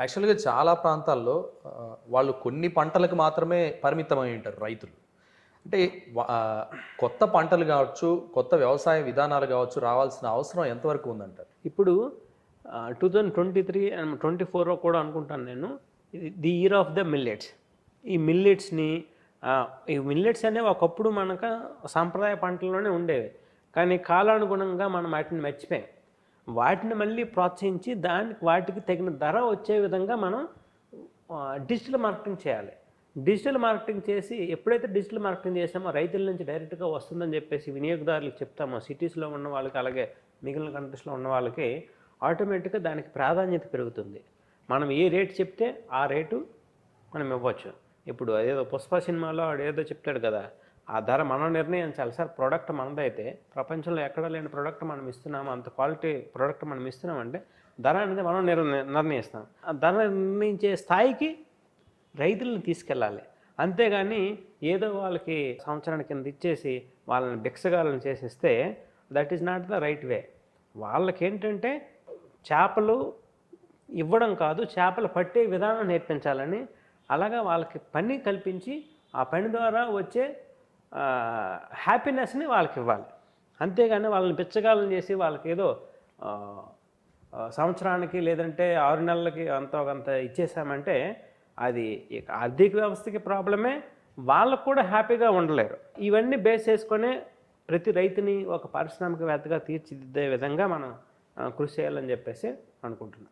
యాక్చువల్గా చాలా ప్రాంతాల్లో వాళ్ళు కొన్ని పంటలకు మాత్రమే పరిమితమై ఉంటారు రైతులు. అంటే కొత్త పంటలు కావచ్చు కొత్త వ్యవసాయ విధానాలు కావచ్చు రావాల్సిన అవసరం ఎంతవరకు ఉందంటారు? ఇప్పుడు two thousand twenty three and twenty four కూడా అనుకుంటాను నేను. ఇది the year of the millets. ఈ మిల్లెట్స్ని ఈ మిల్లెట్స్ అనేవి ఒకప్పుడు మనకు సాంప్రదాయ పంటల్లోనే ఉండేవి. కానీ కాలానుగుణంగా మనం వాటిని మర్చిపోయాం. వాటిని మళ్ళీ ప్రోత్సహించి దానికి వాటికి తగిన ధర వచ్చే విధంగా మనం డిజిటల్ మార్కెటింగ్ చేయాలి. డిజిటల్ మార్కెటింగ్ చేసి ఎప్పుడైతే డిజిటల్ మార్కెటింగ్ చేసామో రైతుల నుంచి డైరెక్ట్గా వస్తుందని చెప్పేసి వినియోగదారులకు చెప్తామో. సిటీస్లో ఉన్న వాళ్ళకి అలాగే మిగిలిన కంట్రీస్లో ఉన్న వాళ్ళకి ఆటోమేటిక్గా దానికి ప్రాధాన్యత పెరుగుతుంది. మనం ఏ రేట్ చెప్తే ఆ రేటు మనం ఇవ్వచ్చు. ఇప్పుడు అదేదో పుష్ప సినిమాలో ఆడేదో ఏదో చెప్తాడు కదా ఆ ధర మనం నిర్ణయించాలి. సార్ ప్రోడక్ట్ మనదైతే ప్రపంచంలో ఎక్కడ లేని ప్రోడక్ట్ మనం ఇస్తున్నాము అంత క్వాలిటీ ప్రోడక్ట్ మనం ఇస్తున్నామంటే ధర అనేది మనం నిర్ణ నిర్ణయిస్తాం. ఆ ధర నిర్ణయించే స్థాయికి రైతులను తీసుకెళ్ళాలి. అంతేగాని ఏదో వాళ్ళకి సంవత్సరానికి కింద ఇచ్చేసి వాళ్ళని బిక్సగాలను చేసేస్తే that is not the right way. వాళ్ళకి ఏంటంటే చేపలు ఇవ్వడం కాదు చేపలు పట్టే విధానం నేర్పించాలని అలాగా వాళ్ళకి పని కల్పించి ఆ పని ద్వారా వచ్చే హ్యాపీనెస్ని వాళ్ళకి ఇవ్వాలి అంతేగాని వాళ్ళని పిచ్చగాలం చేసి వాళ్ళకి ఏదో సంవత్సరానికి లేదంటే ఆరు నెలలకి అంత కొంత ఇచ్చేసామంటే అది ఆర్థిక వ్యవస్థకి ప్రాబ్లమే వాళ్ళకు కూడా హ్యాపీగా ఉండలేరు. ఇవన్నీ బేస్ చేసుకొని ప్రతి రైతుని ఒక పారిశ్రామికవేత్తగా తీర్చిదిద్దే విధంగా మనం కృషి చేయాలని చెప్పేసి అనుకుంటున్నాం.